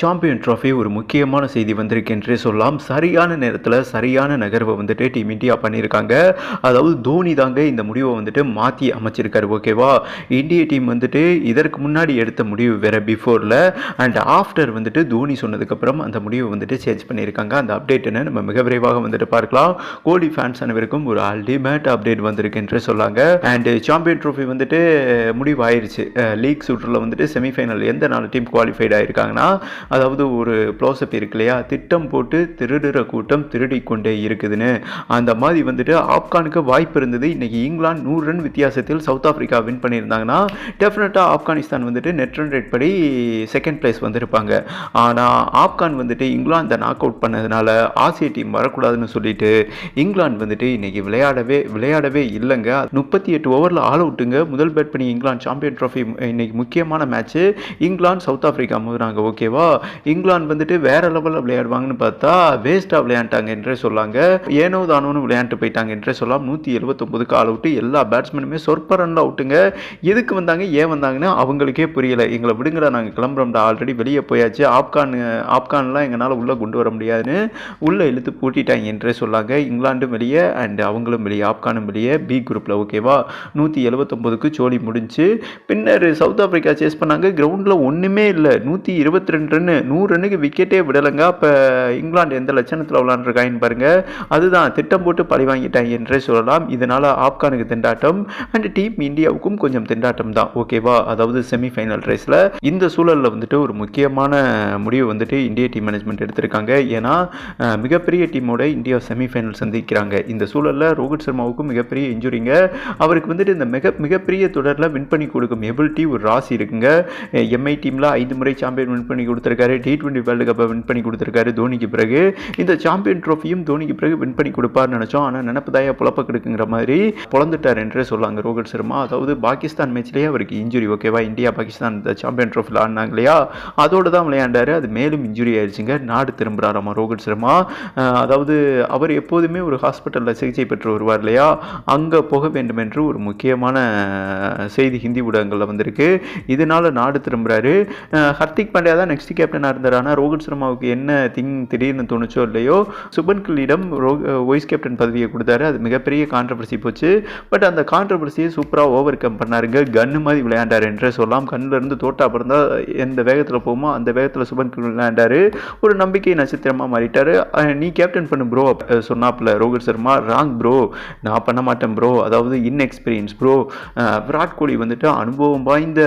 Champion trophy ஒரு முக்கியமான செய்தி வந்திருக்கென்றே சொல்லலாம். சரியான நேரத்தில் சரியான நகர்வை வந்துட்டு டீம் இந்தியா பண்ணியிருக்காங்க. அதாவது தோனி தாங்க இந்த முடிவை வந்துட்டு மாற்றி அமைச்சிருக்காரு ஓகேவா? இந்திய டீம் வந்துட்டு இதற்கு முன்னாடி எடுத்த முடிவு வேற பிஃபோரில் அண்ட் ஆஃப்டர் வந்துட்டு தோனி சொன்னதுக்கப்புறம் அந்த முடிவை வந்துட்டு சேஞ்ச் பண்ணியிருக்காங்க. அந்த அப்டேட் என்ன நம்ம மிக விரைவாக வந்துட்டு பார்க்கலாம். கோலி ஃபேன்ஸ் அனைவருக்கும் ஒரு அல்டிமேட் அப்டேட் வந்திருக்கு என்று சொல்லாங்க. அண்ட் சாம்பியன் ட்ரோஃபி வந்துட்டு முடிவாயிருச்சு. லீக் சுற்றில் வந்துட்டு செமிஃபைனல் எந்த நாலு டீம் குவாலிஃபைட் ஆயிருக்காங்கன்னா அதாவது ஒரு ப்ளோசப் இருக்கு இல்லையா? திட்டம் போட்டு திருடுற கூட்டம் திருடி கொண்டே இருக்குதுன்னு. அந்த மாதிரி வந்துட்டு ஆப்கானுக்கு வாய்ப்பு இருந்தது. இன்னைக்கு இங்கிலாந்து நூறு ரன் வித்தியாசத்தில் சவுத் ஆஃப்ரிக்கா வின் பண்ணியிருந்தாங்கன்னா டெஃபினட்டாக ஆப்கானிஸ்தான் வந்துட்டு நெட் ரன் ரேட் படி செகண்ட் பிளேஸ் வந்திருப்பாங்க. ஆனால் ஆப்கான் வந்துட்டு இங்கிலாந்தை நாக் அவுட் பண்ணதுனால ஆசிய டீம் வரக்கூடாதுன்னு சொல்லிட்டு இங்கிலாந்து வந்துட்டு இன்னைக்கு விளையாடவே விளையாடவே இல்லைங்க. முப்பத்தி எட்டு ஓவரில் ஆல் அவுட்டுங்க. முதல் பேட் பண்ணி இங்கிலாந்து சாம்பியன் ட்ராஃபி இன்னைக்கு முக்கியமான மேட்ச்சு இங்கிலாந்து சவுத் ஆஃப்ரிக்கா மோதுறாங்க. ஓகேவா இங்கிலாந்து வந்துட்டு வேற லெவலில் விளையாடுவாங்கன்னு பார்த்தா வேஸ்ட்டாக விளையாண்டாங்க என்றே சொல்லாங்க. ஏனோ தானோன்னு விளையாண்டு போயிட்டாங்க என்றே சொல்லலாம் நூற்றி எழுபத்தொம்பதுக்கு ஆல் அவுட்டு. எல்லா பேட்ஸ்மேனுமே சொற்ப ரன்ல அவுட்டுங்க. எதுக்கு வந்தாங்க? ஏன் வந்தாங்கன்னு அவங்களுக்கே புரியல. எங்களை விடுங்கடா நாங்கள் கிளம்புறோம்டா. ஆல்ரெடி வெளியே போயாச்சு. ஆப்கான் ஆப்கான்லாம் எங்களால் உள்ளே கொண்டு வர முடியாதுன்னு உள்ளே இழுத்து பூட்டிட்டாங்க என்றே சொல்லாங்க. இங்கிலாண்டும் வெளியே அண்ட் அவங்களும் வெளியே ஆப்கானும் வெளியே. பி குரூப்பில் ஓகேவா நூற்றி எழுபத்தொம்போதுக்கு சோழி முடிஞ்சு. பின்னர் சவுத் ஆஃப்ரிக்கா சேஸ் பண்ணாங்க. கிரவுண்டில் ஒன்றுமே இல்லை. நூற்றி இருபத்தி ரெண்டு ரன்னு நூறு ரன்னுக்கு விக்கெட்டே விடலைங்க. அப்போ இங்கிலாந்து எந்த லட்சணத்தில் விளாண்டுருக்காங்கன்னு பாருங்க. அதுதான் திட்டம் போட்டு பழி வாங்கிட்டாங்க என்றே சொல்லலாம். இதனால் ஆப்கானுக்கு திண்டாட்டம். அண்ட் டீம் இந்தியாவுக்கும் கொஞ்சம் திண்டாட்டம் தான். ஓகேவா அதாவது செமிஃபைனல் ரேஸில் இந்த சூழலில் வந்துட்டு ஒரு முக்கியமான முடிவு வந்துட்டு இந்திய டீம் மேனேஜ்மெண்ட் எடுத்திருக்காங்க. ஏன்னா மிகப்பெரிய டீமோட இந்தியா செமிஃபைனல் சந்திக்கிறாங்க. இந்த சூழலில் ரோஹித் சர்மாவுக்கும் மிகப்பெரிய இன்ஜுரிங்க அவருக்கு வந்துட்டு இந்த மிக மிகப்பெரிய தொடரில் வின் பண்ணி கொடுக்கும் எபிலிட்டி ஒரு ராசி இருக்குங்க. எம்ஐ டீமில் ஐந்து முறை சாம்பியன் வின் பண்ணி கொடுத்துருக்காரு. டி டுவெண்ட்டி வேர்ல்டு கப்பை வின் பண்ணி கொடுத்துருக்காரு தோனிக்கு பிறகு. இந்த சாம்பியன் ட்ரோஃபியும் தோனிக்கு பிறகு வின் பண்ணி கொடுப்பார்னு நினச்சோம். ஆனால் நினப்பதாயா புழப்ப கெடுக்குங்கிற மாதிரி பொழந்துட்டார் என்றே சொல்லாங்க ரோஹித் சர்மா. அதாவது பாகிஸ்தான் மேட்ச்லேயே அவருக்கு இன்ஜுரி ஓகேவா இந்தியா பாகிஸ்தான் இந்த சாம்பியன் ட்ரோஃபியில் ஆடினாங்க இல்லையா? அதோடு தான் விளையாண்டார். அது மேலும் இன்ஜுரி ஆயிடுச்சுங்க நாடு திரும்புகிறாராமா ரோஹித் சர்மா? அதாவது அவர் எப்போதுமே ஒரு ஹாஸ்பிட்டலில் சிகிச்சை பெற்று வருவார் இல்லையா? அங்கே போக வேண்டும் என்று ஒரு முக்கியமான செய்தி ஹிந்தி ஊடகங்களில் வந்திருக்கு. இதனால நாடு திரும்புகிறாரு ஹர்திக் பாண்டியா தான் நெக்ஸ்ட் கேப்டனாக இருந்தார் ஆனால் ரோஹித் சர்மாவுக்கு என்ன திங் திடீர்னு தோணுச்சோ இல்லையோ சுபன் கில்லிடம் ரோ வைஸ் கேப்டன் பதவியை கொடுத்தாரு. அது மிகப்பெரிய கான்ட்ரவர்சி போச்சு. பட் அந்த கான்ட்ரவர்சியை சூப்பராக ஓவர் கம் பண்ணாருங்க. கன்று மாதிரி விளையாண்டார் என்றே சொல்லலாம். கண்ணிலிருந்து தோட்டா பிறந்தா எந்த வேகத்தில் போகுமோ அந்த வேகத்தில் சுபன் கில் விளையாண்டாரு. ஒரு நம்பிக்கை நட்சத்திரமாக மாறிட்டாரு. நீ கேப்டன் பண்ணு ப்ரோ சொன்னாப்புல ரோஹித் சர்மா. ராங் ப்ரோ நான் பண்ண மாட்டேன் ப்ரோ அதாவது இன்எக்ஸ்பீரியன்ஸ் ப்ரோ விராட் கோலி வந்துட்டு அனுபவம் வாய்ந்த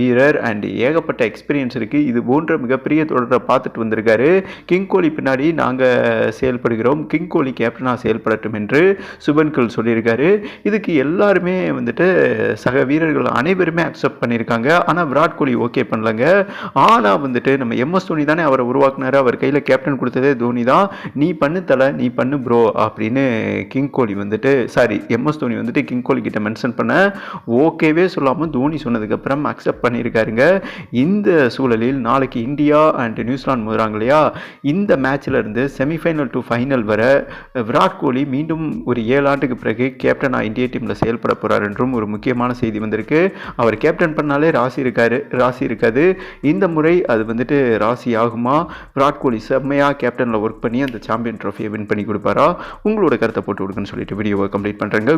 வீரர் அண்ட் ஏகப்பட்ட எக்ஸ்பீரியன்ஸ் இருக்குது இது போன்ற மிக மிகப்பெரிய தொடரை பார்த்துட்டு வந்திருக்காரு. கிங் கோலி பின்னாடி நாங்கள் செயல்படுகிறோம். கிங் கோலி கேப்டனாக செயல்படட்டும் என்று சுபன்கல் சொல்லியிருக்காரு. இதுக்கு எல்லாருமே வந்துட்டு சக வீரர்கள் அனைவருமே அக்செப்ட் பண்ணியிருக்காங்க. ஆனால் விராட் கோலி ஓகே பண்ணலங்க. ஆனால் வந்துட்டு நம்ம எம்எஸ் தோனி தானே அவரை உருவாக்குனாரு. அவர் கையில் கேப்டன் கொடுத்ததே தோனி தான். நீ பண்ணு தலை நீ பண்ணு ப்ரோ அப்படின்னு கிங் கோலி வந்துட்டு சாரி எம்எஸ் தோனி வந்துட்டு கிங் கோலி கிட்ட மென்ஷன் பண்ண ஓகேவே சொல்லாமல் தோனி சொன்னதுக்கப்புறம் அக்செப்ட் பண்ணியிருக்காருங்க. இந்த சூழலில் நாளைக்கு இந்தியா அண்ட் நியூசிலாந்து மோதுறாங்க இல்லையா? இந்த மேட்ச்ல இருந்து செமிஃபைனல் டு ஃபைனல் வர விராட் கோலி மீண்டும் ஒரு ஏழு ஆண்டுக்கு பிறகு கேப்டனாக இந்திய டீமில் செயல்பட போகிறார் என்றும் ஒரு முக்கியமான செய்தி வந்திருக்கு. அவர் கேப்டன் பண்ணாலே ராசி இருக்காரு ராசி இருக்காது. இந்த முறை அது வந்துட்டு ராசி ஆகுமா? விராட் கோலி செம்மையாக கேப்டனில் ஒர்க் பண்ணி அந்த சாம்பியன் ட்ராஃபியை வின் பண்ணி கொடுப்பாரா? உங்களோட கருத்தை போட்டு கொடுக்குன்னு சொல்லிட்டு வீடியோவை கம்ப்ளீட் பண்ணுறேங்க